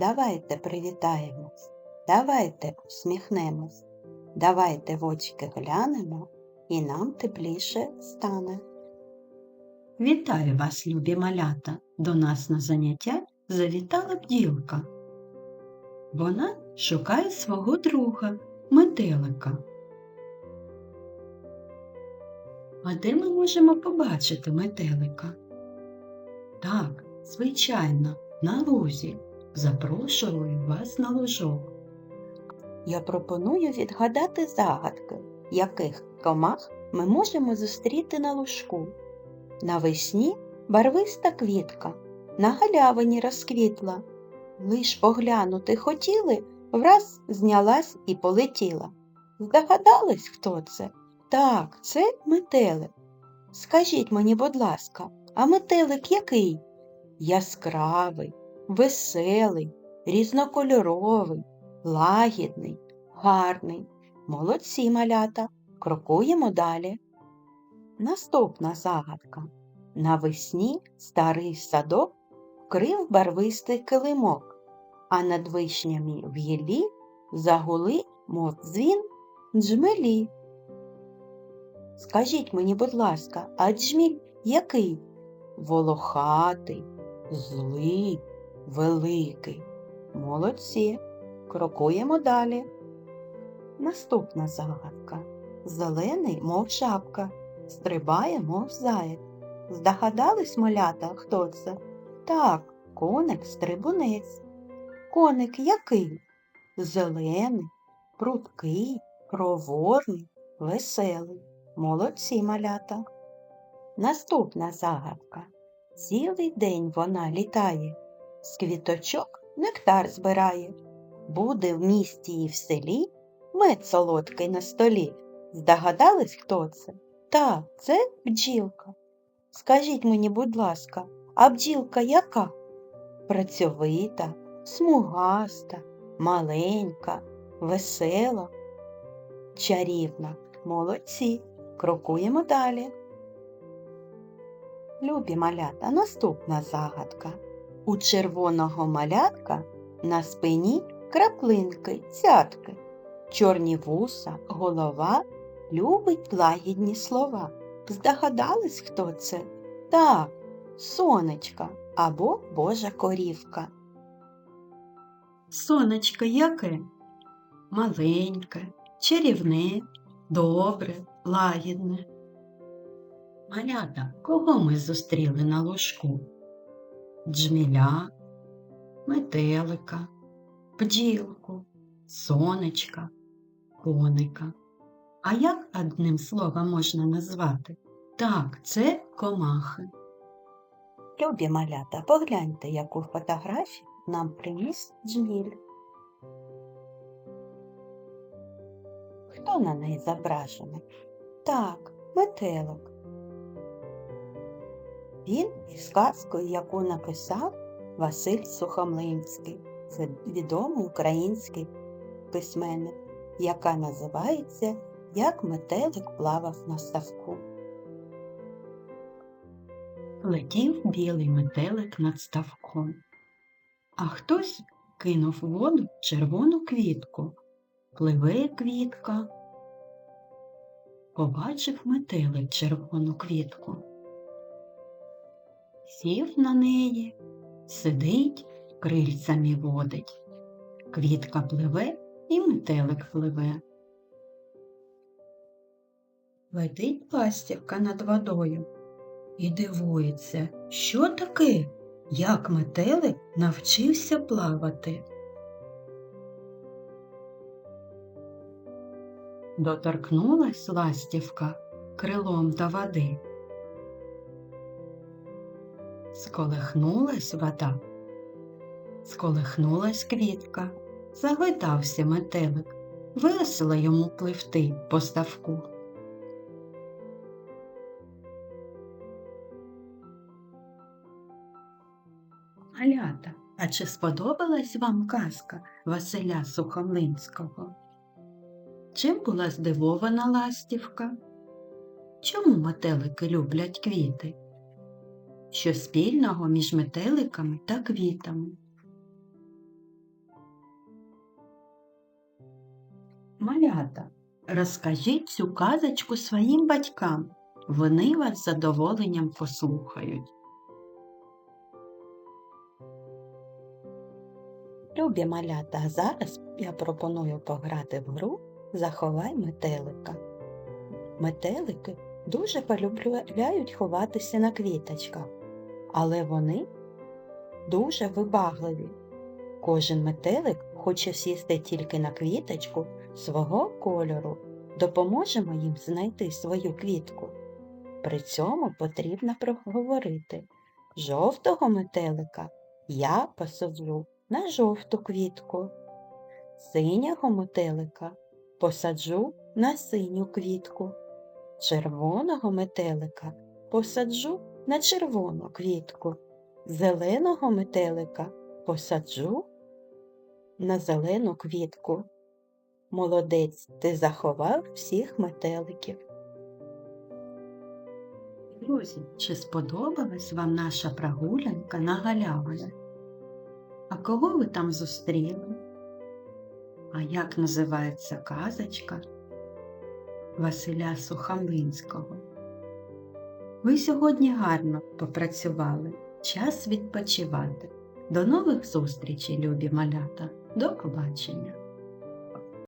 Давайте привітаємось, давайте усміхнемось, давайте в очки глянемо, і нам тепліше стане. Вітаю вас, любі малята! До нас на заняття завітала бділка. Вона шукає свого друга, метелика. А де ми можемо побачити метелика? Так, звичайно, на лузі. Запрошую вас на лужок. Я пропоную відгадати загадки, яких комах ми можемо зустріти на лужку. Навесні барвиста квітка, на галявині розквітла. Лиш поглянути хотіли, враз знялась і полетіла. Здогадались, хто це? Так, це метелик. Скажіть мені, будь ласка, а метелик який? Яскравий, веселий, різнокольоровий, лагідний, гарний. Молодці малята. Крокуємо далі. Наступна загадка. Навесні старий садок вкрив барвистий килимок, а над вишнями в гіллі загули, мов дзвін, джмелі. Скажіть мені, будь ласка, а джміль який? Волохатий, злий, великий. Молодці. Крокуємо далі. Наступна загадка. Зелений, мов шапка, стрибає, мов заєць. Здогадались, малята, хто це? Так, коник стрибунець. Коник який? Зелений, прудкий, проворний, веселий. Молодці малята. Наступна загадка. Цілий день вона літає, з квіточок нектар збирає. Буде в місті і в селі мед солодкий на столі. Здогадались, хто це? Так, це бджілка. Скажіть мені, будь ласка, а бджілка яка? Працьовита, смугаста, маленька, весела, чарівна. Молодці. Крокуємо далі. Любі малята, наступна загадка. У червоного малятка на спині краплинки, цятки, чорні вуса, голова любить лагідні слова. Здогадались, хто це? Так, сонечка або Божа корівка. Сонечко яке? Маленьке, чарівне, добре, лагідне. Малята, кого ми зустріли на ложку? Джміля, метелика, бджілку, сонечка, коника. А як одним словом можна назвати? Так, це комахи. Любі малята, погляньте, яку фотографію нам приніс джміль. Хто на неї зображений? Так, метелик. Він із казкою, яку написав Василь Сухомлинський. Це відомий український письменник, яка називається Як метелик плавав на ставку. Летів білий метелик над ставком, а хтось кинув у воду червону квітку. Пливе квітка. Побачив метелик червону квітку. Сів на неї, сидить, крильцями водить. Квітка пливе і метелик пливе. Летить ластівка над водою і дивується, що таке, як метелик навчився плавати. Доторкнулась ластівка крилом до води. Сколихнулась вода, сколихнулась квітка, загойдався метелик, весело йому пливти по ставку. Малята, а чи сподобалась вам казка Василя Сухомлинського? Чим була здивована ластівка? Чому метелики люблять квіти? що спільного між метеликами та квітами. Малята, розкажіть цю казочку своїм батькам. Вони вас з задоволенням послухають. Любі малята, зараз я пропоную пограти в гру Заховай метелика. Метелики дуже полюбляють ховатися на квіточках але вони дуже вибагливі. Кожен метелик хоче сісти тільки на квіточку свого кольору. Допоможемо їм знайти свою квітку. При цьому потрібно проговорити жовтого метелика я посаджу на жовту квітку, синього метелика посаджу на синю квітку, червоного метелика посаджу на червону квітку, зеленого метелика посаджу на зелену квітку. Молодець, ти заховав всіх метеликів. Друзі, чи сподобалась вам наша прогулянка на галявині? А кого ви там зустріли? А як називається казочка Василя Сухомлинського? Ви сьогодні гарно попрацювали. Час відпочивати. До нових зустрічей, любі малята. До побачення!